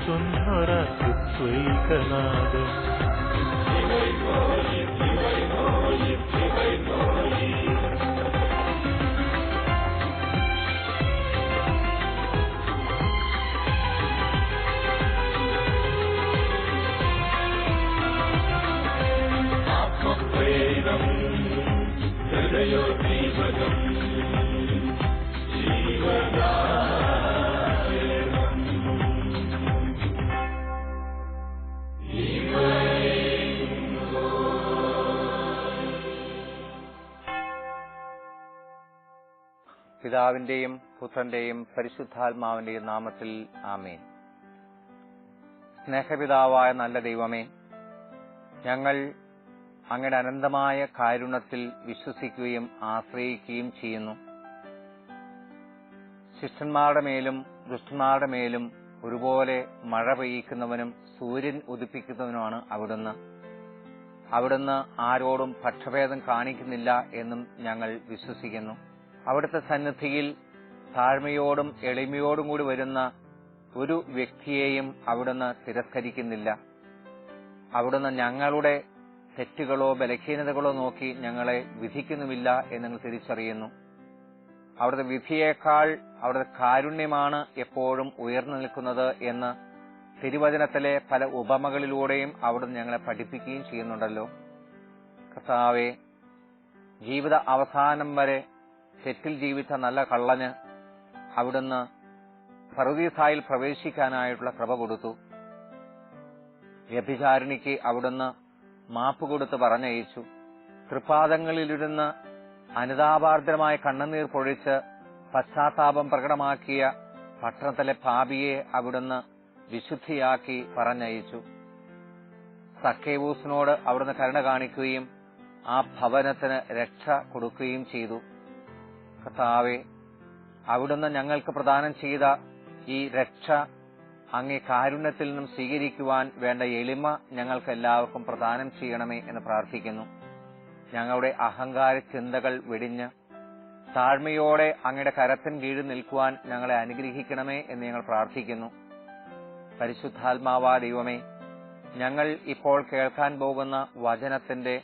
വാഴ്ത്തുന്നൊര ക്രിസ്തുനാദം പിതാവിന്റെയും പുത്രന്റെയും പരിശുദ്ധാത്മാവിന്റെയും നാമത്തിൽ ആമേൻ. സ്നേഹപിതാവായ നല്ല ദൈവമേ ഞങ്ങൾ അങ്ങയുടെ അനന്തമായ കാരുണ്യത്തിൽ വിശ്വസിക്കുകയും ആശ്രയിക്കുകയും ചെയ്യുന്നു. ശിഷ്ടന്മാരുടെ മേലും ദുഷ്ടന്മാരുടെ മേലും ഒരുപോലെ മഴ പെയ്യിക്കുന്നവനും സൂര്യൻ ഉദിപ്പിക്കുന്നവനുമാണ് അവിടുന്ന്. അവിടുന്ന് ആരോടും പക്ഷഭേദം കാണിക്കുന്നില്ല എന്നും ഞങ്ങൾ വിശ്വസിക്കുന്നു. അവിടുത്തെ സന്നിധിയിൽ താഴ്മയോടും എളിമയോടും കൂടി വരുന്ന ഒരു വ്യക്തിയെയും അവിടുന്ന് തിരസ്കരിക്കുന്നില്ല. അവിടുന്ന് ഞങ്ങളുടെ തെറ്റുകളോ ബലഹീനതകളോ നോക്കി ഞങ്ങളെ വിധിക്കുന്നുമില്ല എന്ന് നിങ്ങൾ തിരിച്ചറിയുന്നു. അവിടുത്തെ വിധിയേക്കാൾ അവിടുത്തെ കാരുണ്യമാണ് എപ്പോഴും ഉയർന്നു നിൽക്കുന്നത് എന്ന് തിരുവചനത്തിലെ പല ഉപമകളിലൂടെയും അവിടുന്ന് ഞങ്ങളെ പഠിപ്പിക്കുകയും ചെയ്യുന്നുണ്ടല്ലോ. കർത്താവെ ജീവിത അവസാനം വരെ തെറ്റിൽ ജീവിച്ച നല്ല കള്ളന് അവിടുന്ന് പർവീസായിൽ പ്രവേശിക്കാനായിട്ടുള്ള കൃപ കൊടുത്തു. വ്യഭിചാരിണിക്ക് അവിടുന്ന് മാപ്പ് കൊടുത്ത് പറഞ്ഞയച്ചു. തൃപാദങ്ങളിലിരുന്ന് അനുതാപാർദ്രമായ കണ്ണുനീർ പൊഴിച്ച് പശ്ചാത്താപം പ്രകടമാക്കിയ പട്ടണത്തിലെ പാപിയെ അവിടുന്ന് വിശുദ്ധിയാക്കി പറഞ്ഞയച്ചു. സക്കേവൂസിനോട് അവിടുന്ന് കരുണ കാണിക്കുകയും ആ ഭവനത്തിന് രക്ഷ കൊടുക്കുകയും ചെയ്തു. കർത്താവെ അവിടുന്ന് ഞങ്ങൾക്ക് പ്രദാനം ചെയ്ത ഈ രക്ഷ അങ്ങേ കാരുണ്യത്തിൽ നിന്നും സ്വീകരിക്കുവാൻ വേണ്ട എളിമ ഞങ്ങൾക്ക് എല്ലാവർക്കും പ്രദാനം ചെയ്യണമേ എന്ന് പ്രാർത്ഥിക്കുന്നു. ഞങ്ങളുടെ അഹങ്കാര ചിന്തകൾ വെടിഞ്ഞ് താഴ്മയോടെ അങ്ങയുടെ കരത്തിൻ കീഴിൽ നിൽക്കുവാൻ ഞങ്ങളെ അനുഗ്രഹിക്കണമേ എന്ന് ഞങ്ങൾ പ്രാർത്ഥിക്കുന്നു. പരിശുദ്ധാത്മാവാ ദൈവമേ ഞങ്ങൾ ഇപ്പോൾ കേൾക്കാൻ പോകുന്ന വചനത്തിന്റെ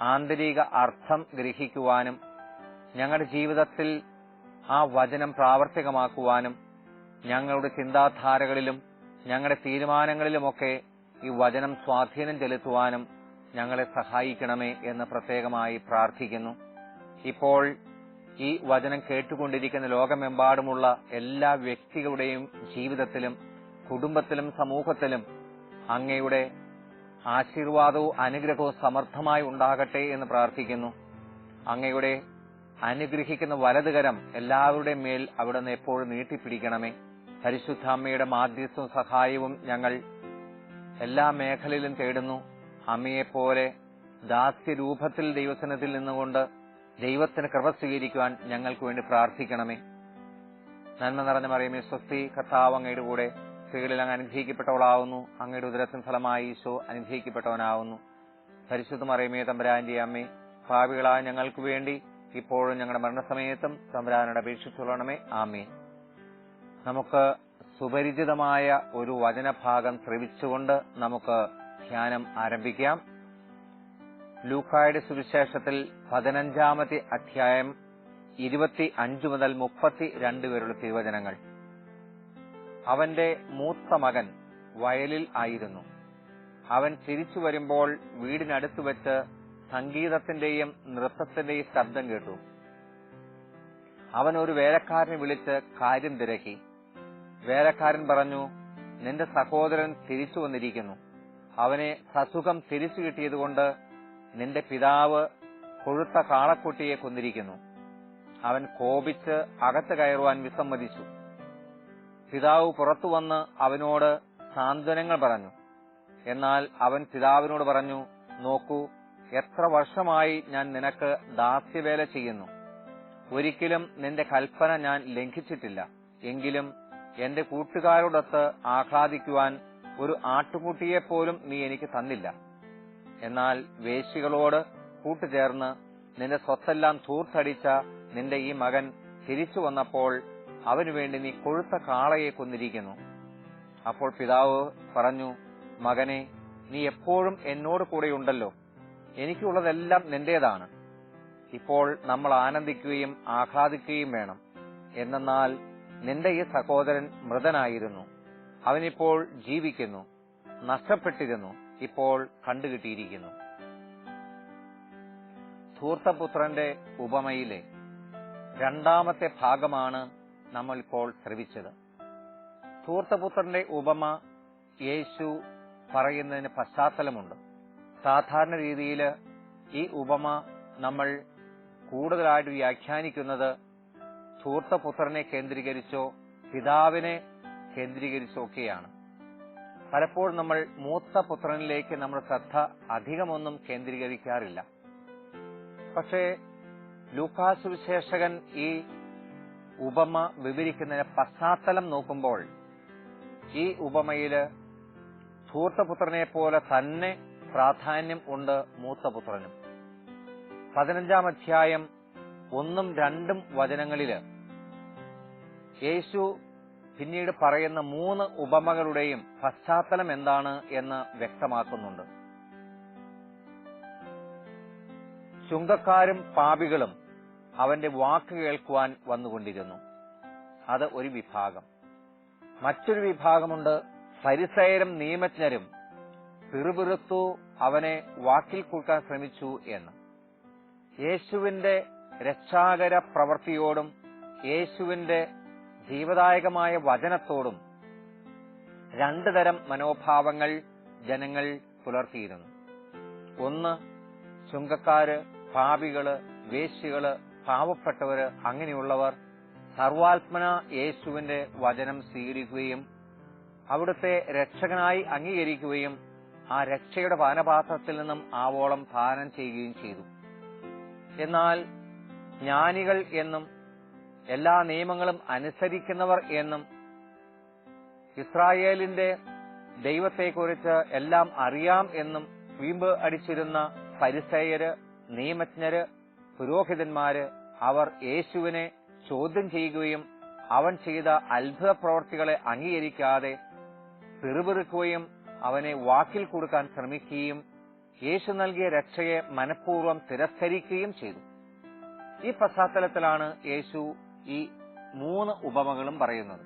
ആന്തരിക അർത്ഥം ഗ്രഹിക്കുവാനും ഞങ്ങളുടെ ജീവിതത്തിൽ ആ വചനം പ്രാവർത്തികമാക്കുവാനും ഞങ്ങളുടെ ചിന്താധാരകളിലും ഞങ്ങളുടെ തീരുമാനങ്ങളിലുമൊക്കെ ഈ വചനം സ്വാധീനം ചെലുത്തുവാനും ഞങ്ങളെ സഹായിക്കണമേ എന്ന് പ്രത്യേകമായി പ്രാർത്ഥിക്കുന്നു. ഇപ്പോൾ ഈ വചനം കേട്ടുകൊണ്ടിരിക്കുന്ന ലോകമെമ്പാടുമുള്ള എല്ലാ വ്യക്തികളുടെയും ജീവിതത്തിലും കുടുംബത്തിലും സമൂഹത്തിലും അങ്ങയുടെ ആശീർവാദവും അനുഗ്രഹവും സമർത്ഥമായി ഉണ്ടാകട്ടെ എന്ന് പ്രാർത്ഥിക്കുന്നു. അങ്ങയുടെ അനുഗ്രഹിക്കുന്ന വലതുകരം എല്ലാവരുടെയും മേൽ അവിടുന്ന് എപ്പോഴും നീട്ടിപ്പിടിക്കണമേ. പരിശുദ്ധ അമ്മയുടെ മാധ്യസ്ഥവും സഹായവും ഞങ്ങൾ എല്ലാ മേഖലയിലും തേടുന്നു. അമ്മയെപ്പോലെ ദാസ്യരൂപത്തിൽ ദൈവസനത്തിൽ നിന്നുകൊണ്ട് ദൈവത്തിന് കൃപ സ്വീകരിക്കുവാൻ ഞങ്ങൾക്ക് വേണ്ടി പ്രാർത്ഥിക്കണമേ. നന്മ നിറഞ്ഞ മറിയമേ സ്വസ്തി കർത്താവ് അങ്ങയുടെ കൂടെ സ്ത്രീകളിൽ അങ്ങ് അനുഗ്രഹിക്കപ്പെട്ടവളാവുന്നു. അങ്ങയുടെ ഉദരത്തിൻ ഫലമായി ഈശോ അനുഗ്രഹിക്കപ്പെട്ടവനാവുന്നു. പരിശുദ്ധ മറിയമേ തമ്പരാന്റെ അമ്മേ ഭാവികളായ ഞങ്ങൾക്ക് വേണ്ടി ഇപ്പോഴും ഞങ്ങളുടെ മരണസമയത്തും തമ്പരാനോട് അപേക്ഷിച്ചുകൊള്ളണമേ. ആമീൻ. നമുക്ക് സുപരിചിതമായ ഒരു വചനഭാഗം ശ്രവിച്ചുകൊണ്ട് നമുക്ക് ധ്യാനം ആരംഭിക്കാം. ലൂക്കായുടെ സുവിശേഷത്തിൽ പതിനഞ്ചാമത്തെ അധ്യായം ഇരുപത്തി അഞ്ച് മുതൽ മുപ്പത്തി രണ്ട് വരെയുള്ള തിരുവചനങ്ങൾ. അവന്റെ മൂത്ത മകൻ വയലിൽ ആയിരുന്നു. അവൻ തിരിച്ചു വരുമ്പോൾ വീടിനടുത്ത് വെച്ച് സംഗീതത്തിന്റെയും നൃത്തത്തിന്റെയും ശബ്ദം കേട്ടു. അവൻ ഒരു വേലക്കാരനെ വിളിച്ച് കാര്യം തിരക്കി. വേലക്കാരൻ പറഞ്ഞു നിന്റെ സഹോദരൻ തിരിച്ചു വന്നിരിക്കുന്നു. അവനെ സസുഖം തിരിച്ചു കിട്ടിയതുകൊണ്ട് നിന്റെ പിതാവ് കൊഴുത്ത കാളക്കുട്ടിയെ കൊന്നിരിക്കുന്നു. അവൻ കോപിച്ച് അകത്ത് കയറുവാൻ വിസമ്മതിച്ചു. പിതാവ് പുറത്തു വന്ന് അവനോട് സാന്ത്വനങ്ങൾ പറഞ്ഞു. എന്നാൽ അവൻ പിതാവിനോട് പറഞ്ഞു നോക്കൂ എത്ര വർഷമായി ഞാൻ നിനക്ക് ദാസ്യവേല ചെയ്യുന്നു? ഒരിക്കലും നിന്റെ കൽപ്പന ഞാൻ ലംഘിച്ചിട്ടില്ല. എങ്കിലും എന്റെ കൂട്ടുകാരോടൊത്ത് ആഹ്ലാദിക്കുവാൻ ഒരു ആട്ടുകുട്ടിയെപ്പോലും നീ എനിക്ക് തന്നില്ല. എന്നാൽ വേശികളോട് കൂട്ടുചേർന്ന് നിന്റെ സ്വത്തെല്ലാം ധൂർത്തടിച്ച നിന്റെ ഈ മകൻ തിരിച്ചു വന്നപ്പോൾ അവനുവേണ്ടി നീ കൊഴുത്ത കാളയെ കൊന്നിരിക്കുന്നു. അപ്പോൾ പിതാവ് പറഞ്ഞു മകനെ നീ എപ്പോഴും എന്നോട് കൂടെയുണ്ടല്ലോ. എനിക്കുള്ളതെല്ലാം നിന്റേതാണ്. ഇപ്പോൾ നമ്മൾ ആനന്ദിക്കുകയും ആഹ്ലാദിക്കുകയും വേണം. എന്നാൽ നിന്റെ ഈ സഹോദരൻ മൃതനായിരുന്നു. അവനിപ്പോൾ ജീവിക്കുന്നു. നഷ്ടപ്പെട്ടിരുന്നു. ഇപ്പോൾ കണ്ടുകിട്ടിയിരിക്കുന്നു. ധൂർത്തപുത്രന്റെ ഉപമയിലെ രണ്ടാമത്തെ ഭാഗമാണ് നമ്മൾ ഇപ്പോൾ ശ്രവിച്ചത്. ധൂർത്തപുത്രന്റെ ഉപമ യേശു പറയുന്നതിന് പശ്ചാത്തലമുണ്ട്. സാധാരണ രീതിയിൽ ഈ ഉപമ നമ്മൾ കൂടുതലായിട്ട് വ്യാഖ്യാനിക്കുന്നത് ധൂർത്തപുത്രനെ കേന്ദ്രീകരിച്ചോ പിതാവിനെ കേന്ദ്രീകരിച്ചോ ഒക്കെയാണ് പലപ്പോഴും നമ്മൾ മൂത്ത പുത്രനിലേക്ക് നമ്മൾ ശ്രദ്ധ അധികമൊന്നും കേന്ദ്രീകരിക്കാറില്ല. പക്ഷേ ലൂക്കാസ് വിശേഷകൻ ഈ ഉപമ വിവരിക്കുന്നതിന് പശ്ചാത്തലം നോക്കുമ്പോൾ ഈ ഉപമയിൽ ധൂർത്തപുത്രനെ പോലെ തന്നെ പ്രാധാന്യം ഉണ്ട് മൂത്തപുത്രനും. പതിനഞ്ചാം അധ്യായം ഒന്നും രണ്ടും വചനങ്ങളിൽ യേശു പിന്നീട് പറയുന്ന മൂന്ന് ഉപമകളുടെയും പശ്ചാത്തലം എന്താണ് എന്ന് വ്യക്തമാക്കുന്നുണ്ട്. ചുങ്കക്കാരും പാപികളും അവന്റെ വാക്ക് കേൾക്കുവാൻ വന്നുകൊണ്ടിരുന്നു. അത് ഒരു വിഭാഗം. മറ്റൊരു വിഭാഗമുണ്ട് പരിസയരും നിയമജ്ഞരും പിറുപിറുത്തു അവനെ വാക്കിൽ കൂട്ടാൻ ശ്രമിച്ചു എന്ന്. യേശുവിന്റെ രക്ഷാകര പ്രവൃത്തിയോടും യേശുവിന്റെ ജീവദായകമായ വചനത്തോടും രണ്ടു തരം മനോഭാവങ്ങൾ ജനങ്ങൾ പുലർത്തിയിരുന്നു. ഒന്ന് ചുങ്കക്കാര് പാപികൾ വേശ്യകൾ പാവപ്പെട്ടവര് അങ്ങനെയുള്ളവർ സർവാത്മന യേശുവിന്റെ വചനം സ്വീകരിക്കുകയും അവിടുത്തെ രക്ഷകനായി അംഗീകരിക്കുകയും ആ രക്ഷയുടെ പാനപാത്രത്തിൽ നിന്നും ആവോളം പാനം ചെയ്യുകയും ചെയ്തു. എന്നാൽ ജ്ഞാനികൾ എന്നും എല്ലാ നിയമങ്ങളും അനുസരിക്കുന്നവർ എന്നും ഇസ്രായേലിന്റെ ദൈവത്തെക്കുറിച്ച് എല്ലാം അറിയാം എന്നും വീമ്പ് അടിച്ചിരുന്ന പരിസയര് നിയമജ്ഞര് പുരോഹിതന്മാര് അവർ യേശുവിനെ ചോദ്യം ചെയ്യുകയും അവൻ ചെയ്ത അത്ഭുത പ്രവർത്തികളെ അംഗീകരിക്കാതെ പിറുപിറുക്കുകയും അവനെ വാക്കിൽ കൊടുക്കാൻ ശ്രമിക്കുകയും യേശു നൽകിയ രക്ഷയെ മനഃപൂർവം തിരസ്കരിക്കുകയും ചെയ്തു. ഈ പശ്ചാത്തലത്തിലാണ് യേശു ഈ മൂന്ന് ഉപമകളും പറയുന്നത്.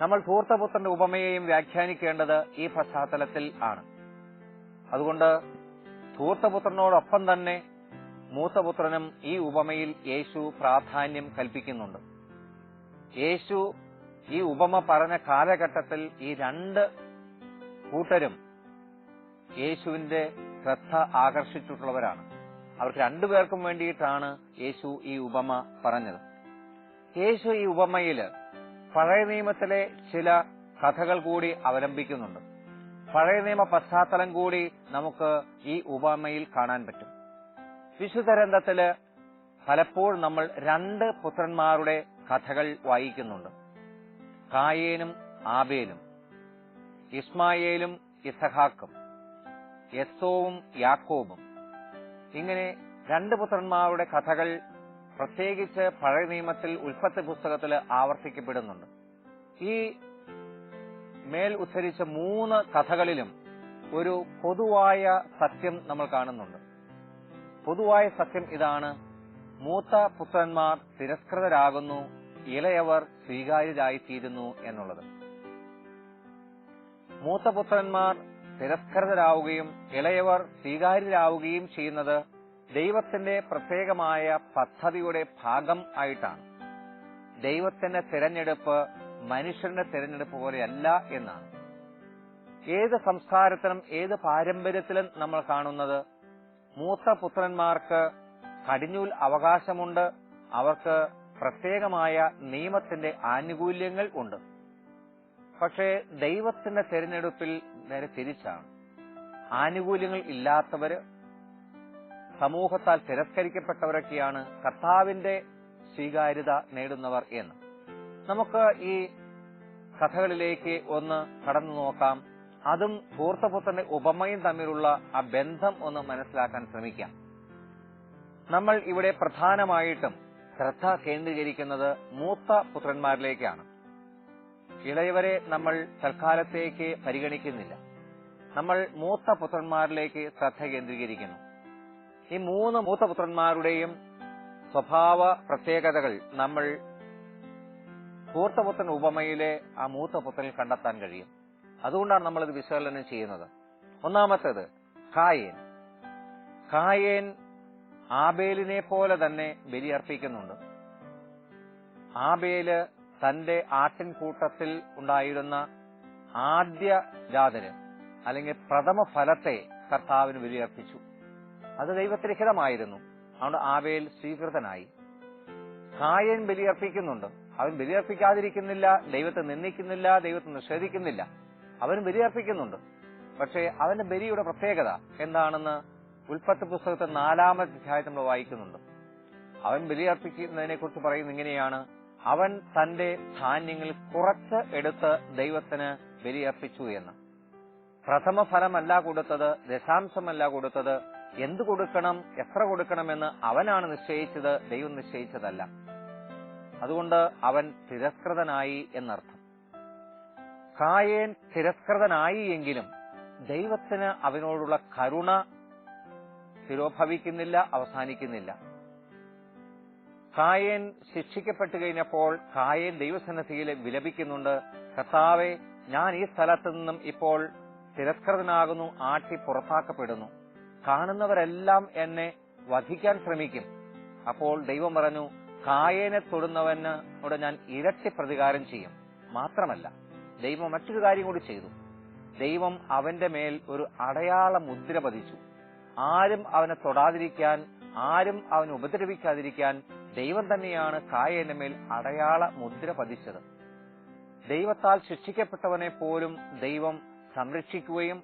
നമ്മൾ ധൂർത്തപുത്രന്റെ ഉപമയെയും വ്യാഖ്യാനിക്കേണ്ടത് ഈ പശ്ചാത്തലത്തിൽ ആണ്. അതുകൊണ്ട് ധൂർത്തപുത്രനോടൊപ്പം തന്നെ മൂത്തപുത്രനും ഈ ഉപമയിൽ യേശു പ്രാധാന്യം കൽപ്പിക്കുന്നുണ്ട്. യേശു ഈ ഉപമ പറഞ്ഞ കാലഘട്ടത്തിൽ ഈ രണ്ട് കൂട്ടരും യേശുവിന്റെ ശ്രദ്ധ ആകർഷിച്ചിട്ടുള്ളവരാണ്. അവർക്ക് രണ്ടുപേർക്കും വേണ്ടിയിട്ടാണ് യേശു ഈ ഉപമ പറഞ്ഞത്. യേശു ഈ ഉപമയിൽ പഴയ നിയമത്തിലെ ചില കഥകൾ കൂടി അവലംബിക്കുന്നുണ്ട്. പഴയ നിയമ പശ്ചാത്തലം കൂടി നമുക്ക് ഈ ഉപമയിൽ കാണാൻ പറ്റും. വിശുദ്ധരന്ധത്തിൽ പലപ്പോഴും നമ്മൾ രണ്ട് പുത്രന്മാരുടെ കഥകൾ വായിക്കുന്നുണ്ട്. കായേനും ആബേലും. ഇസ്മായേലും ഇസഹാക്കും യസ്സോവും യാക്കോബും. ഇങ്ങനെ രണ്ട് പുത്രന്മാരുടെ കഥകൾ പ്രത്യേകിച്ച് പഴയ നിയമത്തിൽ ഉൽപ്പത്തി പുസ്തകത്തിൽ ആവർത്തിക്കപ്പെടുന്നുണ്ട്. ഈ മേൽ ഉദ്ധരിച്ച മൂന്ന് കഥകളിലും ഒരു പൊതുവായ സത്യം നമ്മൾ കാണുന്നുണ്ട്. പൊതുവായ സത്യം ഇതാണ്. മൂത്ത പുത്രന്മാർ തിരസ്കൃതരാകുന്നു ഇളയവർ സ്വീകാര്യരായിത്തീരുന്നു എന്നുള്ളത്. മൂത്ത പുത്രന്മാർ തിരസ്കൃതരാവുകയും ഇളയവർ സ്വീകാര്യരാവുകയും ചെയ്യുന്നത് ദൈവത്തിന്റെ പ്രത്യേകമായ പദ്ധതിയുടെ ഭാഗം ആയിട്ടാണ്. ദൈവത്തിന്റെ തിരഞ്ഞെടുപ്പ് മനുഷ്യന്റെ തിരഞ്ഞെടുപ്പ് പോലെയല്ല എന്നാണ്. ഏത് സംസ്കാരത്തിലും ഏത് പാരമ്പര്യത്തിലും നമ്മൾ കാണുന്നത് മൂത്ത പുത്രന്മാർക്ക് കടിഞ്ഞൂൽ അവകാശമുണ്ട് അവർക്ക് പ്രത്യേകമായ നിയമത്തിന്റെ ആനുകൂല്യങ്ങൾ ഉണ്ട്. പക്ഷേ ദൈവത്തിന്റെ തെരഞ്ഞെടുപ്പിൽ നേരെ തിരിച്ചാണ്. ആനുകൂല്യങ്ങൾ ഇല്ലാത്തവര് സമൂഹത്താൽ തിരസ്കരിക്കപ്പെട്ടവരൊക്കെയാണ് കർത്താവിന്റെ സ്വീകാര്യത നേടുന്നവർ എന്ന്. നമുക്ക് ഈ കഥകളിലേക്ക് ഒന്ന് കടന്നു നോക്കാം. അതും ധൂർത്തപുത്രന്റെ ഉപമയും തമ്മിലുള്ള ആ ബന്ധം ഒന്ന് മനസ്സിലാക്കാൻ ശ്രമിക്കാം. നമ്മൾ ഇവിടെ പ്രധാനമായിട്ടും ശ്രദ്ധ കേന്ദ്രീകരിക്കുന്നത് മൂത്ത പുത്രന്മാരിലേക്കാണ്. ഇളയവരെ നമ്മൾ തൽക്കാലത്തേക്ക് പരിഗണിക്കുന്നില്ല. നമ്മൾ മൂത്ത പുത്രന്മാരിലേക്ക് ശ്രദ്ധ കേന്ദ്രീകരിക്കുന്നു. ഈ മൂന്ന് മൂത്ത പുത്രന്മാരുടെയും സ്വഭാവ പ്രത്യേകതകൾ നമ്മൾ കൂർത്തപുത്രൻ ഉപമയിലെ ആ മൂത്ത പുത്രനിൽ കണ്ടെത്താൻ കഴിയും. അതുകൊണ്ടാണ് നമ്മളിത് വിശകലനം ചെയ്യുന്നത്. ഒന്നാമത്തേത് കായേൻ കായേൻ ആബേലിനെ പോലെ തന്നെ ബലിയർപ്പിക്കുന്നുണ്ട്. ആബേൽ തന്റെ ആട്ടിൻകൂട്ടത്തിൽ ഉണ്ടായിരുന്ന ആദ്യ ജാതന് അല്ലെങ്കിൽ പ്രഥമ ഫലത്തെ കർത്താവിന് ബലിയർപ്പിച്ചു. അത് ദൈവത്തിരഹിതമായിരുന്നു അതുകൊണ്ട് ആവേൽ സ്വീകൃതനായി. കായൻ ബലിയർപ്പിക്കുന്നുണ്ട്. അവൻ ബലിയർപ്പിക്കാതിരിക്കുന്നില്ല ദൈവത്തെ നിന്ദിക്കുന്നില്ല ദൈവത്തെ നിഷേധിക്കുന്നില്ല. അവൻ ബലിയർപ്പിക്കുന്നുണ്ട്. പക്ഷേ അവന്റെ ബലിയുടെ പ്രത്യേകത എന്താണെന്ന് ഉൽപ്പത്തി പുസ്തകത്തെ നാലാമത്തെ അധ്യായത്തിൽ നമ്മൾ വായിക്കുന്നുണ്ട്. അവൻ ബലിയർപ്പിക്കുന്നതിനെ കുറിച്ച് പറയുന്നത് ഇങ്ങനെയാണ്. അവൻ തന്റെ ധാന്യങ്ങൾ കുറച്ച് എടുത്ത് ദൈവത്തിന് ബലിയർപ്പിച്ചു എന്ന്. പ്രഥമ ഫലമല്ല കൊടുത്തത് ദശാംശമല്ല കൊടുത്തത് എന്ത് കൊടുക്കണം എത്ര കൊടുക്കണമെന്ന് അവനാണ് നിശ്ചയിച്ചത് ദൈവം നിശ്ചയിച്ചതല്ല. അതുകൊണ്ട് അവൻ തിരസ്കൃതനായി എന്നർത്ഥം. കായേൻ തിരസ്കൃതനായി എങ്കിലും ദൈവത്തിന് അവനോടുള്ള കരുണ ശിരോഭവിക്കുന്നില്ല അവസാനിക്കുന്നില്ല. കായേൻ ശിക്ഷിക്കപ്പെട്ടു കഴിഞ്ഞപ്പോൾ കായേൻ ദൈവസന്നിധിയിൽ വിലപിക്കുന്നുണ്ട്. കർത്താവെ ഞാൻ ഈ സ്ഥലത്ത് നിന്നും ഇപ്പോൾ തിരസ്കൃതനാകുന്നു ആട്ടി പുറത്താക്കപ്പെടുന്നു. കാണുന്നവരെല്ലാം എന്നെ വധിക്കാൻ ശ്രമിക്കും. അപ്പോൾ ദൈവം പറഞ്ഞു കായേനെ തൊടുന്നവന് ഇവിടെ ഞാൻ ഇരട്ടി പ്രതികാരം ചെയ്യും. മാത്രമല്ല ദൈവം മറ്റൊരു കാര്യം കൂടി ചെയ്തു. ദൈവം അവന്റെ മേൽ ഒരു അടയാള മുദ്ര പതിച്ചു. ആരും അവനെ തൊടാതിരിക്കാൻ ആരും അവനെ ഉപദ്രവിക്കാതിരിക്കാൻ ദൈവം തന്നെയാണ് കായന്റെ മേൽ അടയാള മുദ്ര പതിച്ചത്. ദൈവത്താൽ ശിക്ഷിക്കപ്പെട്ടവനെ പോലും ദൈവം സംരക്ഷിക്കുകയും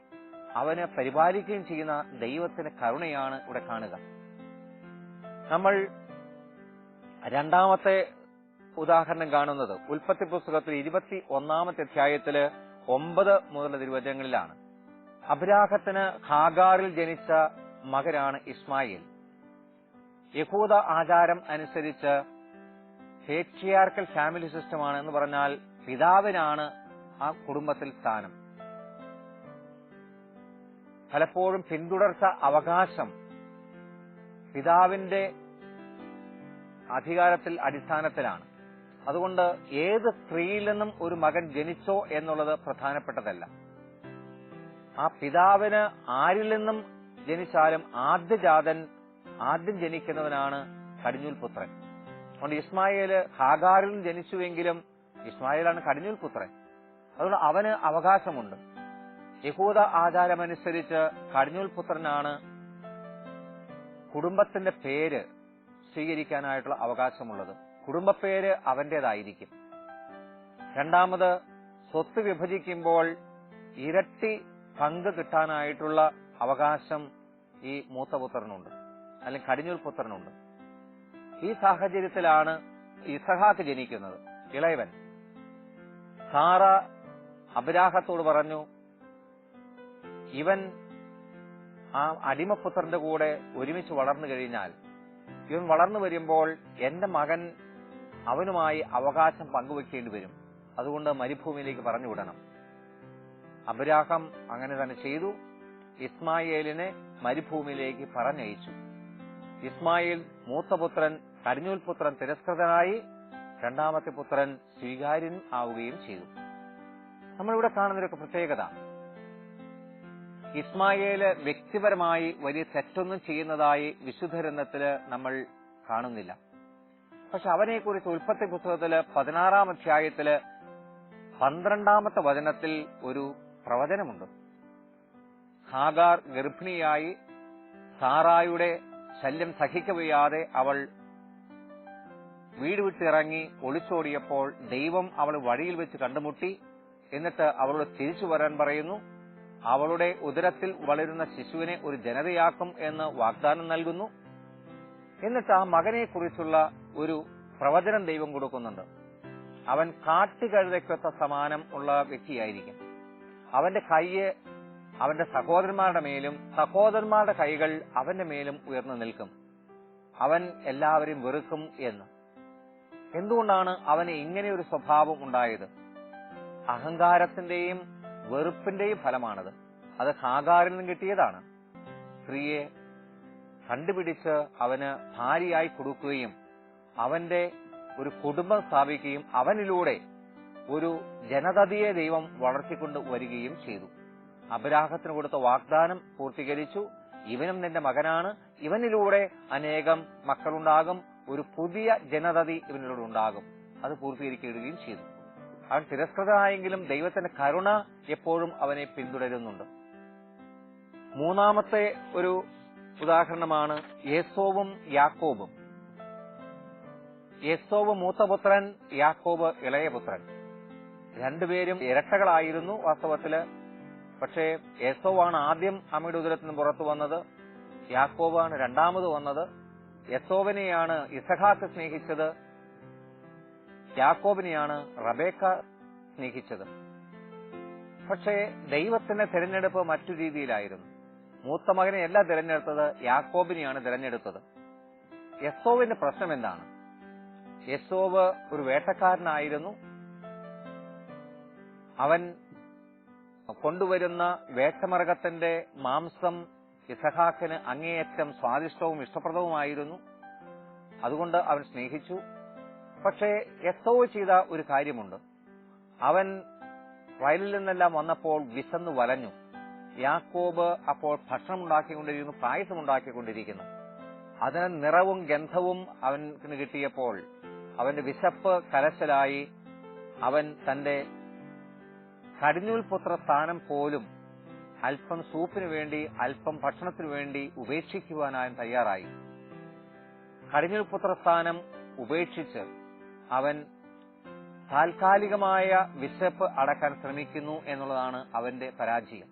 അവനെ പരിപാലിക്കുകയും ചെയ്യുന്ന ദൈവത്തിന്റെ കരുണയാണ് ഇവിടെ കാണുക. നമ്മൾ രണ്ടാമത്തെ ഉദാഹരണം കാണുന്നത് ഉൽപ്പത്തി പുസ്തകത്തിൽ ഇരുപത്തി ഒന്നാമത്തെ അധ്യായത്തിൽ ഒമ്പത് മുതൽ തിരുവചനങ്ങളിലാണ് അബ്രാഹത്തിന് ഹാഗാറിൽ ജനിച്ച മകനാണ് ഇസ്മായിൽ. യഹൂദ ആചാരം അനുസരിച്ച് ഹേക്ഷിയാർക്കൽ ഫാമിലി സിസ്റ്റമാണ് എന്ന് പറഞ്ഞാൽ പിതാവിനാണ് ആ കുടുംബത്തിൽ സ്ഥാനം. പലപ്പോഴും പിന്തുടർച്ച അവകാശം പിതാവിന്റെ അധികാരത്തിൽ അടിസ്ഥാനത്തിലാണ്. അതുകൊണ്ട് ഏത് സ്ത്രീയിൽ നിന്നും ഒരു മകൻ ജനിച്ചോ എന്നുള്ളത് പ്രധാനപ്പെട്ടതല്ല. ആ പിതാവിന് ആരിൽ നിന്നും ജനിച്ചാലും ആദ്യജാതൻ ആദ്യം ജനിക്കുന്നവനാണ് കടിഞ്ഞൂൽ പുത്രൻ അതുകൊണ്ട് ഇസ്മായേൽ ഹാഗാറിൽ ജനിച്ചുവെങ്കിലും ഇസ്മായേലാണ് കടിഞ്ഞൂൽ പുത്രൻ അതുകൊണ്ട് അവന് അവകാശമുണ്ട്. യഹൂദ ആചാരമനുസരിച്ച് കടിഞ്ഞൂൽ പുത്രനാണ് കുടുംബത്തിന്റെ പേര് സ്വീകരിക്കാനായിട്ടുള്ള അവകാശമുള്ളത്. കുടുംബപ്പേര് അവന്റേതായിരിക്കും. രണ്ടാമത് സ്വത്ത് വിഭജിക്കുമ്പോൾ ഇരട്ടി പങ്ക് കിട്ടാനായിട്ടുള്ള അവകാശം ഈ മൂത്തപുത്രനുണ്ട്. അല്ലെങ്കിൽ കടിഞ്ഞൂൽ പുത്രനുണ്ട്. ഈ സാഹചര്യത്തിലാണ് ഇസഹാക്ക് ജനിക്കുന്നത് ഇളയവൻ. സാറ അബ്രാഹത്തോട് പറഞ്ഞു ഇവൻ ആ അടിമപുത്രന്റെ കൂടെ ഒരുമിച്ച് വളർന്നു കഴിഞ്ഞാൽ ഇവൻ വളർന്നു വരുമ്പോൾ എന്റെ മകൻ അവനുമായി അവകാശം പങ്കുവെക്കേണ്ടി വരും. അതുകൊണ്ട് മരുഭൂമിയിലേക്ക് പറഞ്ഞു വിടണം. അബ്രാഹം അങ്ങനെ തന്നെ ചെയ്തു. ഇസ്മായേലിനെ മരുഭൂമിയിലേക്ക് പറഞ്ഞയച്ചു. ഇസ്മായിൽ മൂത്തപുത്രൻ കടിഞ്ഞൂൽ പുത്രൻ തിരസ്കൃതനായി രണ്ടാമത്തെ പുത്രൻ സ്വീകാര്യൻ ആവുകയും ചെയ്തു. നമ്മളിവിടെ കാണുന്നൊരു പ്രത്യേകത ഇസ്മായേൽ വ്യക്തിപരമായി വലിയ തെറ്റൊന്നും ചെയ്യുന്നതായി വിശുദ്ധരത്നത്തിൽ നമ്മൾ കാണുന്നില്ല. പക്ഷെ അവനെ അവനെക്കുറിച്ച് ഉൽപ്പത്തി പുസ്തകത്തിൽ പതിനാറാം അധ്യായത്തിൽ പന്ത്രണ്ടാമത്തെ വചനത്തിൽ ഒരു പ്രവചനമുണ്ട്. ഹാഗാർ ഗർഭിണിയായി സാറായുടെ ശല്യം സഹിക്കവയ്യാതെ അവൾ വീട് വിട്ടിറങ്ങി ഒളിച്ചോടിയപ്പോൾ ദൈവം അവൾ വഴിയിൽ വെച്ച് കണ്ടുമുട്ടി. എന്നിട്ട് അവളോട് തിരിച്ചു വരാൻ പറയുന്നു അവളുടെ ഉദരത്തിൽ വളരുന്ന ശിശുവിനെ ഒരു ജനതയാക്കും എന്ന് വാഗ്ദാനം നൽകുന്നു. എന്നിട്ട് ആ മകനെ കുറിച്ചുള്ള ഒരു പ്രവചനം ദൈവം കൊടുക്കുന്നുണ്ട്. അവൻ കാട്ടുകഴുതയ്ക്കൊത്ത സമാനം ഉള്ള വ്യക്തിയായിരിക്കും. അവന്റെ കൈയ്യ് അവന്റെ സഹോദരന്മാരുടെ മേലും സഹോദരന്മാരുടെ കൈകൾ അവന്റെ മേലും ഉയർന്നു നിൽക്കും. അവൻ എല്ലാവരെയും വെറുക്കും എന്ന്. എന്തുകൊണ്ടാണ് അവന് ഇങ്ങനെ ഒരു സ്വഭാവം ഉണ്ടായത്? അഹങ്കാരത്തിന്റെയും വെറുപ്പിന്റെയും ഫലമാണത്. അത് ഹാഗാരിൽ നിന്നും കിട്ടിയതാണ്. സ്ത്രീയെ കണ്ടുപിടിച്ച് അവന് ഭാര്യയായി കൊടുക്കുകയും അവന്റെ ഒരു കുടുംബം സ്ഥാപിക്കുകയും അവനിലൂടെ ഒരു ജനതതിയെ ദൈവം വളർത്തിക്കൊണ്ട് വരികയും ചെയ്തു. അബ്രാഹത്തിന് കൊടുത്ത വാഗ്ദാനം പൂർത്തീകരിച്ചു. ഇവനും നിന്റെ മകനാണ്. ഇവനിലൂടെ അനേകം മക്കളുണ്ടാകും. ഒരു പുതിയ ജനതതി ഇവനിലൂടെ ഉണ്ടാകും. അത് പൂർത്തീകരിക്കുകയും ചെയ്തു. അവൻ തിരസ്കൃതനായെങ്കിലും ദൈവത്തിന്റെ കരുണ എപ്പോഴും അവനെ പിന്തുടരുന്നുണ്ട്. മൂന്നാമത്തെ ഒരു ഉദാഹരണമാണ് യേസോവും യാക്കോബും. യേസോവ് മൂത്തപുത്രൻ യാക്കോബ് ഇളയപുത്രൻ. രണ്ടുപേരും ഇരട്ടകളായിരുന്നു വാസ്തവത്തിൽ. പക്ഷേ യേസോവാണ് ആദ്യം അമ്മയുടെ ഉദരത്തിന് പുറത്തു വന്നത് യാക്കോബാണ് രണ്ടാമത് വന്നത് യസോവിനെയാണ് ഇസഹാക്ക് സ്നേഹിച്ചത് യാക്കോബിനെയാണ് റബേക്ക സ്നേഹിച്ചത്. പക്ഷേ ദൈവത്തിന്റെ തിരഞ്ഞെടുപ്പ് മറ്റു രീതിയിലായിരുന്നു. മൂത്ത മകനെ അല്ല തിരഞ്ഞെടുത്തത് യാക്കോബിനെയാണ് തിരഞ്ഞെടുത്തത്. യസോവിന്റെ പ്രശ്നം എന്താണ്? യസോവ് ഒരു വേട്ടക്കാരനായിരുന്നു. അവൻ കൊണ്ടുവരുന്ന വേട്ടമൃഗത്തിന്റെ മാംസം ഇസഹാക്കിന് അങ്ങേയറ്റം സ്വാദിഷ്ടവും ഇഷ്ടപ്രദവുമായിരുന്നു. അതുകൊണ്ട് അവൻ സ്നേഹിച്ചു. പക്ഷേ എത്തോ ചെയ്ത ഒരു കാര്യമുണ്ട്. അവൻ വയലിൽ നിന്നെല്ലാം വന്നപ്പോൾ വിശന്നു വലഞ്ഞു. യാക്കോബ് അപ്പോൾ ഭക്ഷണം ഉണ്ടാക്കിക്കൊണ്ടിരിക്കുന്നു പായസം ഉണ്ടാക്കിക്കൊണ്ടിരിക്കുന്നു അതിന് നിറവും ഗന്ധവും അവന് കിട്ടിയപ്പോൾ അവന്റെ വിശപ്പ് കലശലായി അവൻ തന്റെ കടിഞ്ഞൂൽ പുത്ര സ്ഥാനം പോലും അല്പം സൂപ്പിന് വേണ്ടി അല്പം ഭക്ഷണത്തിനു വേണ്ടി ഉപേക്ഷിക്കുവാനായി തയ്യാറായി. കടിഞ്ഞൂൽ പുത്ര സ്ഥാനം ഉപേക്ഷിച്ച് അവൻ താൽക്കാലികമായ വിശപ്പ് അടക്കാൻ ശ്രമിക്കുന്നു എന്നുള്ളതാണ് അവന്റെ പരാജയം.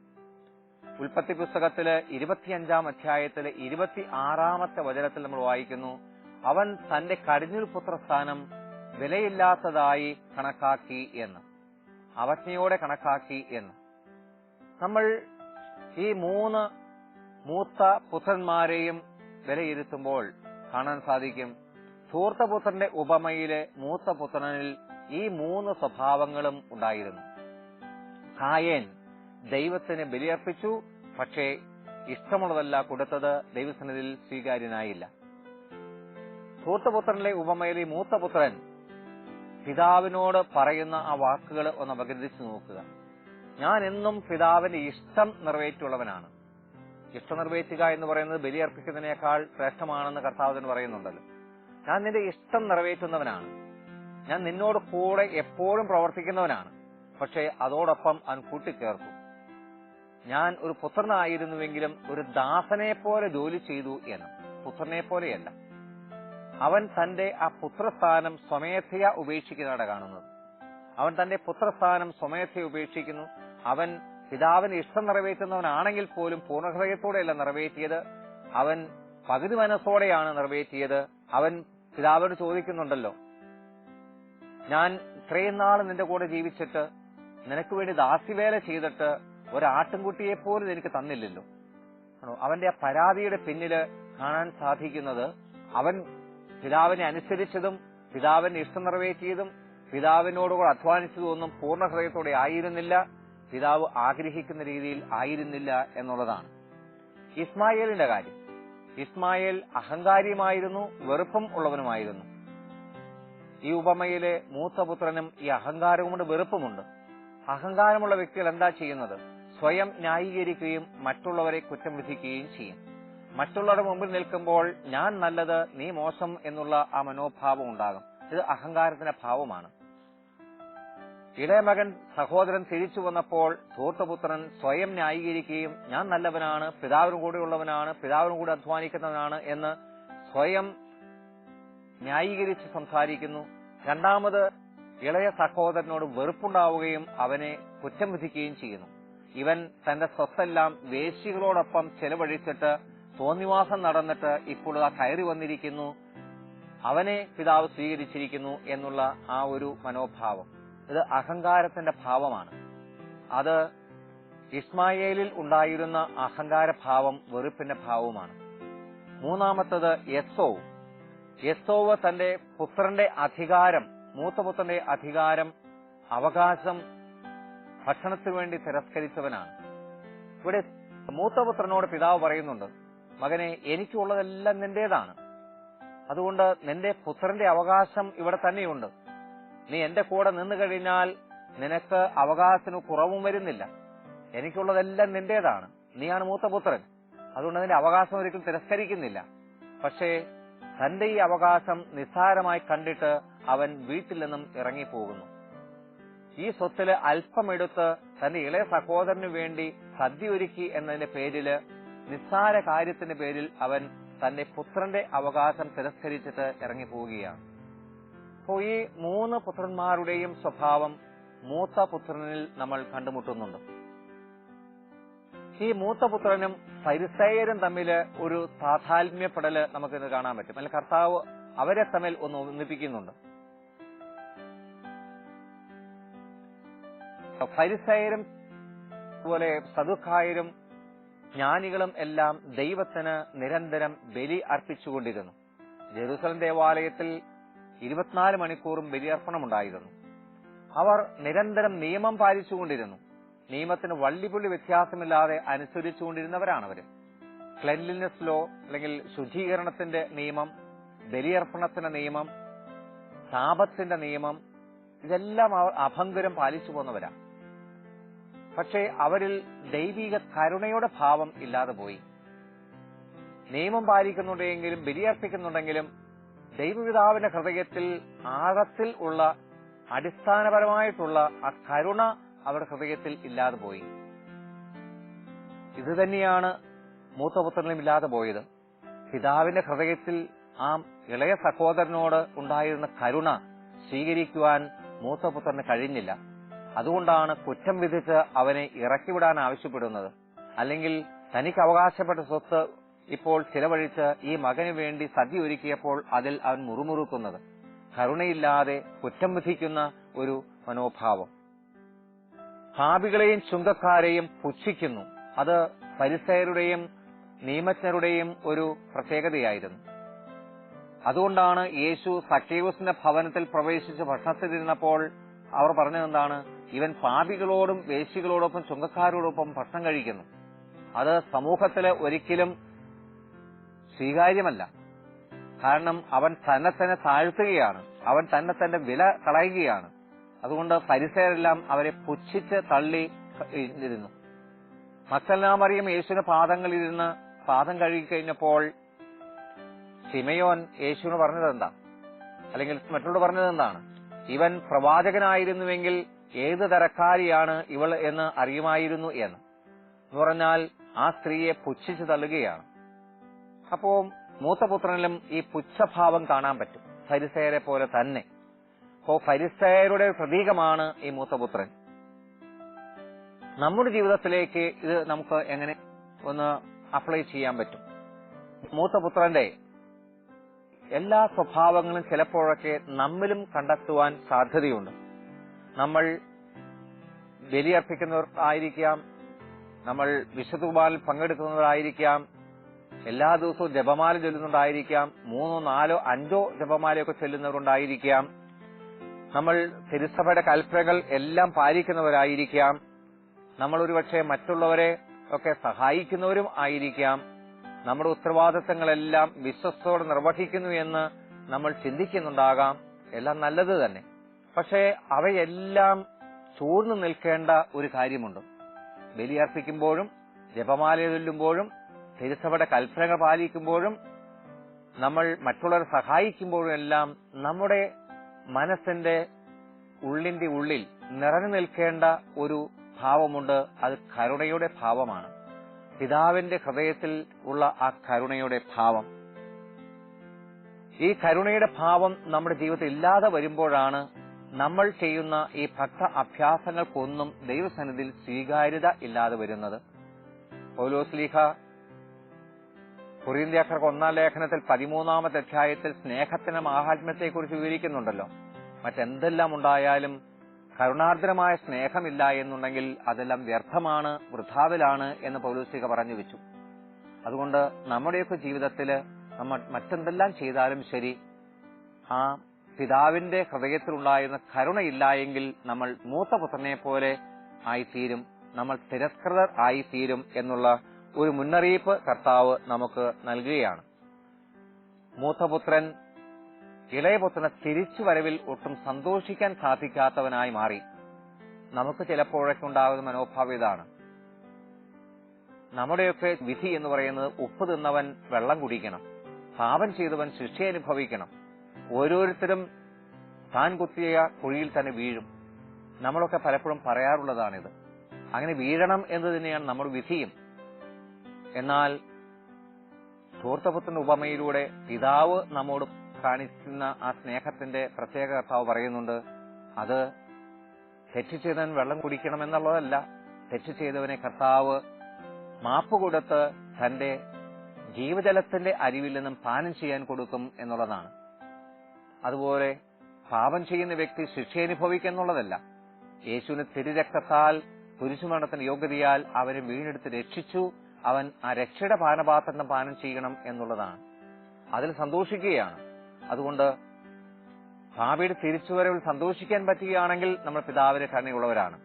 ഉൽപ്പത്തി പുസ്തകത്തിൽ ഇരുപത്തിയഞ്ചാം അധ്യായത്തിലെ ഇരുപത്തി ആറാമത്തെ വചനത്തിൽ നമ്മൾ വായിക്കുന്നു അവൻ തന്റെ കടിഞ്ഞൂൽ പുത്രസ്ഥാനം വിലയില്ലാത്തതായി കണക്കാക്കി എന്ന്. അവജ്ഞയോടെ കണക്കാക്കി എന്ന്. നമ്മൾ ഈ മൂന്ന് മൂത്ത പുത്രന്മാരെയും വിലയിരുത്തുമ്പോൾ കാണാൻ സാധിക്കും ധൂർത്തപുത്രന്റെ ഉപമയിലെ മൂത്ത പുത്രനിൽ ഈ മൂന്ന് സ്വഭാവങ്ങളും ഉണ്ടായിരുന്നു. കായേൻ ദൈവത്തിന് ബലിയർപ്പിച്ചു പക്ഷേ ഇഷ്ടമുള്ളതല്ല കൊടുത്തത് ദൈവസന്നിധിയിൽ സ്വീകാര്യനായില്ല. ധൂർത്തപുത്രനിലെ ഉപമയിലെ മൂത്തപുത്രൻ മൂത്ത പുത്രൻ പിതാവിനോട് പറയുന്ന ആ വാക്കുകൾ ഒന്ന് അപഗ്രഥിച്ചു നോക്കുക. ഞാൻ എന്നും പിതാവിന്റെ ഇഷ്ടം നിറവേറ്റുള്ളവനാണ് ഇഷ്ടം നിറവേറ്റുക എന്ന് പറയുന്നത് ബലിയർപ്പിക്കുന്നതിനേക്കാൾ ശ്രേഷ്ഠമാണെന്ന് കർത്താവിന് പറയുന്നുണ്ടല്ലോ. ഞാൻ നിന്റെ ഇഷ്ടം നിറവേറ്റുന്നവനാണ്. ഞാൻ നിന്നോട് കൂടെ എപ്പോഴും പ്രവർത്തിക്കുന്നവനാണ്. പക്ഷേ അതോടൊപ്പം അവൻ കൂട്ടിച്ചേർത്തു. ഞാൻ ഒരു പുത്രനായിരുന്നുവെങ്കിലും ഒരു ദാസനെ പോലെ ജോലി ചെയ്തു എന്ന്. പുത്രനെ പോലെയല്ല. അവൻ തന്റെ ആ പുത്രസ്ഥാനം സ്വമേധയ ഉപേക്ഷിക്കുന്നതാണ് കാണുന്നത്. അവൻ തന്റെ പുത്രസ്ഥാനം സ്വമേധയ ഉപേക്ഷിക്കുന്നു. അവൻ പിതാവിന് ഇഷ്ടം നിറവേറ്റുന്നവനാണെങ്കിൽ പോലും പൂർണഹൃദയത്തോടെയല്ല നിറവേറ്റിയത്. അവൻ പകുതി മനസ്സോടെയാണ് നിറവേറ്റിയത്. അവൻ പിതാവിനോട് ചോദിക്കുന്നുണ്ടല്ലോ ഞാൻ ഇത്രയും നാൾ നിന്റെ കൂടെ ജീവിച്ചിട്ട് നിനക്ക് വേണ്ടി ദാസിവേല ചെയ്തിട്ട് ഒരാട്ടിൻകുട്ടിയെ പോലും എനിക്ക് തന്നില്ലല്ലോ. അവന്റെ ആ പരാതിയുടെ പിന്നിൽ കാണാൻ സാധിക്കുന്നത് അവൻ പിതാവിനെ അനുസരിച്ചതും പിതാവിന്റെ ഇഷ്ടം നിറവേറ്റിയതും പിതാവിനോടുകൂടെ അധ്വാനിച്ചതും ഒന്നും പൂർണ ഹൃദയത്തോടെ ആയിരുന്നില്ല. പിതാവ് ആഗ്രഹിക്കുന്ന രീതിയിൽ ആയിരുന്നില്ല എന്നുള്ളതാണ്. ഇസ്മായേലിന്റെ കാര്യം. ഇസ്മായേൽ അഹങ്കാരിയുമായിരുന്നു വെറുപ്പും ഉള്ളവനുമായിരുന്നു. ഈ ഉപമയിലെ മൂത്തപുത്രനും ഈ അഹങ്കാരവുമുണ്ട് വെറുപ്പുമുണ്ട്. അഹങ്കാരമുള്ള വ്യക്തികൾ എന്താ ചെയ്യുന്നത്? സ്വയം ന്യായീകരിക്കുകയും മറ്റുള്ളവരെ കുറ്റം വിധിക്കുകയും ചെയ്യും. മറ്റുള്ളവരുടെ മുമ്പിൽ നിൽക്കുമ്പോൾ ഞാൻ നല്ലത് നീ മോശം എന്നുള്ള ആ മനോഭാവം ഉണ്ടാകും. ഇത് അഹങ്കാരത്തിന്റെ ഭാവമാണ്. ഇളയമകൻ സഹോദരൻ തിരിച്ചു വന്നപ്പോൾ ധൂർത്തപുത്രൻ സ്വയം ന്യായീകരിക്കുകയും ഞാൻ നല്ലവനാണ് പിതാവിനും കൂടെയുള്ളവനാണ് പിതാവിനും കൂടെ അധ്വാനിക്കുന്നവനാണ് എന്ന് സ്വയം ന്യായീകരിച്ച് സംസാരിക്കുന്നു. രണ്ടാമത് ഇളയ സഹോദരനോട് വെറുപ്പുണ്ടാവുകയും അവനെ കുറ്റം വിധിക്കുകയും ചെയ്യുന്നു. ഇവൻ തന്റെ സ്വത്തെല്ലാം വേശികളോടൊപ്പം ചെലവഴിച്ചിട്ട് തോന്നിവാസം നടന്നിട്ട് ഇപ്പോൾ ആ കയറി വന്നിരിക്കുന്നു. അവനെ പിതാവ് സ്വീകരിച്ചിരിക്കുന്നു എന്നുള്ള ആ ഒരു മനോഭാവം. ഇത് അഹങ്കാരത്തിന്റെ ഭാവമാണ്. അത് ഇസ്മായേലിൽ ഉണ്ടായിരുന്ന അഹങ്കാര ഭാവം വെറുപ്പിന്റെ ഭാവവുമാണ്. മൂന്നാമത്തത് യസോവ് യസോവ് തന്റെ പുത്രന്റെ അധികാരം മൂത്തപുത്രന്റെ അധികാരം അവകാശം ഭക്ഷണത്തിനു വേണ്ടി തിരസ്കരിച്ചവനാണ്. ഇവിടെ മൂത്തപുത്രനോട് പിതാവ് പറയുന്നുണ്ട്. മകനെ എനിക്കുള്ളതെല്ലാം നിന്റേതാണ്. അതുകൊണ്ട് നിന്റെ പുത്രന്റെ അവകാശം ഇവിടെ തന്നെയുണ്ട്. നീ എന്റെ കൂടെ നിന്നു കഴിഞ്ഞാൽ നിനക്ക് അവകാശത്തിന് കുറവും വരുന്നില്ല. എനിക്കുള്ളതെല്ലാം നിന്റേതാണ്. നീയാണ് മൂത്ത പുത്രൻ. അതുകൊണ്ട് അതിന്റെ അവകാശം ഒരിക്കലും തിരസ്കരിക്കുന്നില്ല. പക്ഷേ തന്റെ ഈ അവകാശം നിസ്സാരമായി കണ്ടിട്ട് അവൻ വീട്ടിൽ നിന്നും ഇറങ്ങിപ്പോകുന്നു. ഈ സ്വത്തിൽ അല്പമെടുത്ത് തന്റെ ഇളയ സഹോദരനു വേണ്ടി സദ്യ ഒരുക്കി എന്നതിന്റെ പേരിൽ നിസ്സാര കാര്യത്തിന്റെ പേരിൽ അവൻ തന്റെ പുത്രന്റെ അവകാശം തിരസ്കരിച്ചിട്ട് ഇറങ്ങിപ്പോവുകയാണ്. അപ്പോൾ ഈ മൂന്ന് പുത്രന്മാരുടെയും സ്വഭാവം മൂത്ത പുത്രനിൽ നമ്മൾ കണ്ടുമുട്ടുന്നുണ്ട്. ഈ മൂത്ത പുത്രനും പരിസയരും തമ്മിൽ ഒരു താതാത്മ്യപ്പെടൽ നമുക്കിന്ന് കാണാൻ പറ്റും. അല്ലെങ്കിൽ കർത്താവ് അവരെ തമ്മിൽ ഒന്ന് ഒന്നിപ്പിക്കുന്നുണ്ട്. ഫരിസയരും അതുപോലെ സദുഖായരും ജ്ഞാനികളും എല്ലാം ദൈവത്തിന് നിരന്തരം ബലി അർപ്പിച്ചുകൊണ്ടിരുന്നു. ജെറുസലം ദേവാലയത്തിൽ ഇരുപത്തിനാല് മണിക്കൂറും ബലിയർപ്പണമുണ്ടായിരുന്നു അവർ നിരന്തരം നിയമം പാലിച്ചുകൊണ്ടിരുന്നു. നിയമത്തിന് വള്ളിപുള്ളി വ്യത്യാസമില്ലാതെ അനുസരിച്ചുകൊണ്ടിരുന്നവരാണവർ ക്ലെൻലിനെസ് ലോ അല്ലെങ്കിൽ ശുചീകരണത്തിന്റെ നിയമം ബലിയർപ്പണത്തിന്റെ നിയമം താപത്തിന്റെ നിയമം ഇതെല്ലാം അവർ അഭംഗുരം പാലിച്ചു പോന്നവരാണ് പക്ഷേ അവരിൽ ദൈവിക കരുണയുടെ ഭാവം ഇല്ലാതെ പോയി. നിയമം പാലിക്കുന്നുണ്ടെങ്കിലും ബലിയർപ്പിക്കുന്നുണ്ടെങ്കിലും ദൈവപിതാവിന്റെ ഹൃദയത്തിൽ ആഴത്തിൽ ഉള്ള അടിസ്ഥാനപരമായിട്ടുള്ള ആ കരുണ അവരുടെ ഹൃദയത്തിൽ ഇല്ലാതെ പോയി. ഇത് തന്നെയാണ് മൂത്തപുത്രനും ഇല്ലാതെ പോയത്. പിതാവിന്റെ ഹൃദയത്തിൽ ആ ഇളയ സഹോദരനോട് ഉണ്ടായിരുന്ന കരുണ സ്വീകരിക്കുവാൻ മൂത്തപുത്രന് കഴിഞ്ഞില്ല. അതുകൊണ്ടാണ് കുറ്റം വിധിച്ച് അവനെ ഇറക്കിവിടാൻ ആവശ്യപ്പെടുന്നത്. അല്ലെങ്കിൽ തനിക്ക് അവകാശപ്പെട്ട സ്വത്ത് ഇപ്പോൾ ചിലവഴിച്ച് ഈ മകന് വേണ്ടി സദ്യ ഒരുക്കിയപ്പോൾ അതിൽ അവൻ മുറുമുറുക്കുന്നത്. കരുണയില്ലാതെ കുറ്റം വിധിക്കുന്ന ഒരു മനോഭാവം. ഹാബികളെയും ചുങ്കക്കാരെയും പുച്ഛിക്കുന്നു. അത് പരിസയരുടെയും നിയമജ്ഞരുടെയും ഒരു പ്രത്യേകതയായിരുന്നു. അതുകൊണ്ടാണ് യേശു സക്കേവസിന്റെ ഭവനത്തിൽ പ്രവേശിച്ച് ഭക്ഷണത്തിലിരുന്നപ്പോൾ അവർ പറഞ്ഞതെന്താണ്? ഇവൻ പാപികളോടും വേശികളോടൊപ്പം ചുങ്കക്കാരോടൊപ്പം ഭക്ഷണം കഴിക്കുന്നു. അത് സമൂഹത്തിൽ ഒരിക്കലും സ്വീകാര്യമല്ല. കാരണം അവൻ തന്നെ തന്നെ താഴ്ത്തുകയാണ്. അവൻ തന്നെ തന്നെ വില കളയുകയാണ്. അതുകൊണ്ട് പരിസരെല്ലാം അവരെ പുച്ഛിച്ച് തള്ളി ഇരുന്നു. മക്സലാമറിയം യേശുവിന്റെ പാദങ്ങളിലിരുന്ന് പാദം കഴുകി കഴിഞ്ഞപ്പോൾ സിമയോൻ യേശുവിന് പറഞ്ഞത് എന്താ അല്ലെങ്കിൽ മറ്റുള്ളവർ പറഞ്ഞത് എന്താണ് ഇവൻ പ്രവാചകനായിരുന്നുവെങ്കിൽ ഏത് തരക്കാരിയാണ് ഇവൾ എന്ന് അറിയുമായിരുന്നു എന്ന്. പറഞ്ഞാൽ ആ സ്ത്രീയെ പുച്ഛിച്ചു തള്ളുകയാണ്. അപ്പോ മൂത്തപുത്രനിലും ഈ പുച്ഛഭാവം കാണാൻ പറ്റും. ഫരിസയരെ പോലെ തന്നെ. അപ്പോ ഫരിസയരുടെ പ്രതീകമാണ് ഈ മൂത്തപുത്രൻ. നമ്മുടെ ജീവിതത്തിലേക്ക് ഇത് നമുക്ക് എങ്ങനെ ഒന്ന് അപ്ലൈ ചെയ്യാൻ പറ്റും? മൂത്തപുത്രന്റെ എല്ലാ സ്വഭാവങ്ങളും ചിലപ്പോഴൊക്കെ നമ്മിലും കണ്ടെത്തുവാൻ സാധ്യതയുണ്ട്. നമ്മൾ ബലിയർപ്പിക്കുന്നവർ ആയിരിക്കാം നമ്മൾ വിശുദ്ധകുമാരിൽ പങ്കെടുക്കുന്നവരായിരിക്കാം എല്ലാ ദിവസവും ജപമാല ചൊല്ലുന്നുണ്ടായിരിക്കാം മൂന്നോ നാലോ അഞ്ചോ ജപമാലയൊക്കെ ചൊല്ലുന്നവരുണ്ടായിരിക്കാം. നമ്മൾ തിരുസഭയുടെ കൽപ്പനകൾ എല്ലാം പാലിക്കുന്നവരായിരിക്കാം. നമ്മൾ ഒരുപക്ഷെ മറ്റുള്ളവരെ ഒക്കെ സഹായിക്കുന്നവരും ആയിരിക്കാം. നമ്മുടെ ഉത്തരവാദിത്തങ്ങളെല്ലാം വിശ്വസ്തോടെ നിർവഹിക്കുന്നു എന്ന് നമ്മൾ ചിന്തിക്കുന്നുണ്ടാകാം. എല്ലാം നല്ലത് തന്നെ. പക്ഷേ അവയെല്ലാം ചൂർന്നു നിൽക്കേണ്ട ഒരു കാര്യമുണ്ട്. ബലിയർപ്പിക്കുമ്പോഴും ജപമാല ചൊല്ലുമ്പോഴും തിരുസഭയുടെ കൽപ്പനകൾ പാലിക്കുമ്പോഴും നമ്മൾ മറ്റുള്ളവരെ സഹായിക്കുമ്പോഴും എല്ലാം നമ്മുടെ മനസ്സിന്റെ ഉള്ളിന്റെ ഉള്ളിൽ നിറഞ്ഞു നിൽക്കേണ്ട ഒരു ഭാവമുണ്ട്. അത് കരുണയുടെ ഭാവമാണ്. പിതാവിന്റെ ഹൃദയത്തിൽ ഉള്ള ആ കരുണയുടെ ഭാവം. ഈ കരുണയുടെ ഭാവം നമ്മുടെ ജീവിതത്തിൽ ഇല്ലാതെ വരുമ്പോഴാണ് നമ്മൾ ചെയ്യുന്ന ഈ ഭക്ത അഭ്യാസങ്ങൾക്കൊന്നും ദൈവസന്നിധിയിൽ സ്വീകാര്യത ഇല്ലാതെ വരുന്നത്. പൗലോസ്ലീഹ കുറിയന്ത്യാക്കർക്ക് ഒന്നാം ലേഖനത്തിൽ പതിമൂന്നാമത്തെ അധ്യായത്തിൽ സ്നേഹത്തിന്റെ മാഹാത്മ്യത്തെക്കുറിച്ച് വിവരിക്കുന്നുണ്ടല്ലോ. മറ്റെന്തെല്ലാം ഉണ്ടായാലും കരുണാർദ്രമായ സ്നേഹമില്ല എന്നുണ്ടെങ്കിൽ അതെല്ലാം വ്യർത്ഥമാണ് വൃഥാവിലാണ് എന്ന് പൗലൂസിക പറഞ്ഞു വെച്ചു. അതുകൊണ്ട് നമ്മുടെയൊക്കെ ജീവിതത്തിൽ നമ്മൾ മറ്റെന്തെല്ലാം ചെയ്താലും ശരി ആ പിതാവിന്റെ ഹൃദയത്തിലുണ്ടായിരുന്ന കരുണയില്ലായെങ്കിൽ നമ്മൾ നമ്മൾ മൂത്തപുത്രനെ പോലെ ആയിത്തീരും നമ്മൾ തിരസ്കൃതർ ആയിത്തീരും എന്നുള്ള ഒരു മുന്നറിയിപ്പ് കർത്താവ് നമുക്ക് നൽകുകയാണ്. മൂത്തപുത്രൻ ഇളയപുത്രന് തിരിച്ചു വരവിൽ ഒട്ടും സന്തോഷിക്കാൻ സാധിക്കാത്തവനായി മാറി. നമുക്ക് ചിലപ്പോഴൊക്കെ ഉണ്ടാകുന്ന മനോഭാവം ഇതാണ്. നമ്മുടെയൊക്കെ വിധി എന്ന് പറയുന്നത് ഉപ്പ് തിന്നവൻ വെള്ളം കുടിക്കണം പാപം ചെയ്തവൻ ശിക്ഷ അനുഭവിക്കണം ഓരോരുത്തരും താൻ കുത്തിയ കുഴിയിൽ തന്നെ വീഴും. നമ്മളൊക്കെ പലപ്പോഴും പറയാറുള്ളതാണിത്. അങ്ങനെ വീഴണം എന്ന് തന്നെയാണ് നമ്മുടെ വിധിയും. എന്നാൽ ധൂർത്തപുത്രന്റെ ഉപമയിലൂടെ പിതാവ് നമ്മോട് കാണിക്കുന്ന ആ സ്നേഹത്തിന്റെ പ്രത്യേക കർത്താവ് പറയുന്നുണ്ട് അത് തെറ്റ് ചെയ്തവൻ വെള്ളം കുടിക്കണം എന്നുള്ളതല്ല തെറ്റ് ചെയ്തവനെ കർത്താവ് മാപ്പ് കൊടുത്ത് തന്റെ ജീവജലത്തിന്റെ അരിവിൽ നിന്നും പാനം ചെയ്യാൻ കൊടുക്കും എന്നുള്ളതാണ്. അതുപോലെ പാപം ചെയ്യുന്ന വ്യക്തി ശിക്ഷ അനുഭവിക്കുന്നുള്ളതല്ല യേശുവിന് തിരുരക്തത്താൽ കുരിശുമരണത്തിന് യോഗ്യതയാൽ അവനെ വീണെടുത്ത് രക്ഷിച്ചു. അവൻ ആ രക്ഷയുടെ പാനപാത്രം പാനം ചെയ്യണം എന്നുള്ളതാണ്. അതിൽ സന്തോഷിക്കുകയാണ്. അതുകൊണ്ട് ഭാവിയുടെ തിരിച്ചുവരവിൽ സന്തോഷിക്കാൻ പറ്റുകയാണെങ്കിൽ നമ്മൾ പിതാവിനെ കരുണയുള്ളവരാണ്.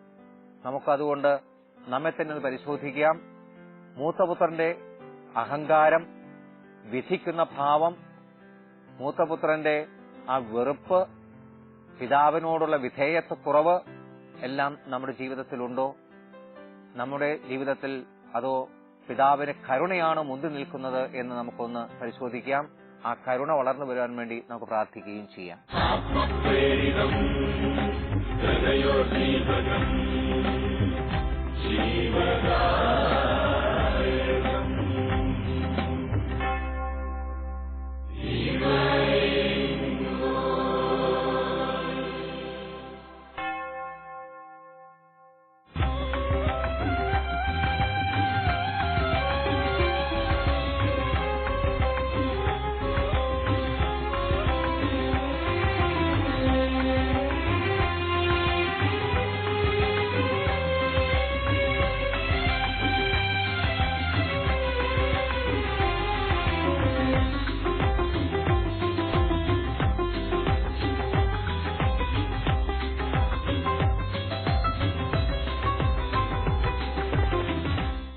നമുക്കതുകൊണ്ട് നമ്മെ തന്നെ ഒന്ന് പരിശോധിക്കാം. മൂത്തപുത്രന്റെ അഹങ്കാരം വിധിക്കുന്ന ഭാവം മൂത്തപുത്രന്റെ ആ വെറുപ്പ് പിതാവിനോടുള്ള വിധേയത്വക്കുറവ് എല്ലാം നമ്മുടെ ജീവിതത്തിലുണ്ടോ? നമ്മുടെ ജീവിതത്തിൽ അതോ പിതാവിന് കരുണയാണോ മുന്തി നിൽക്കുന്നത് എന്ന് നമുക്കൊന്ന് പരിശോധിക്കാം. ആ കരുണ വളർന്നു വരുവാൻ വേണ്ടി നമുക്ക് പ്രാർത്ഥിക്കുകയും ചെയ്യാം. ജീവദാ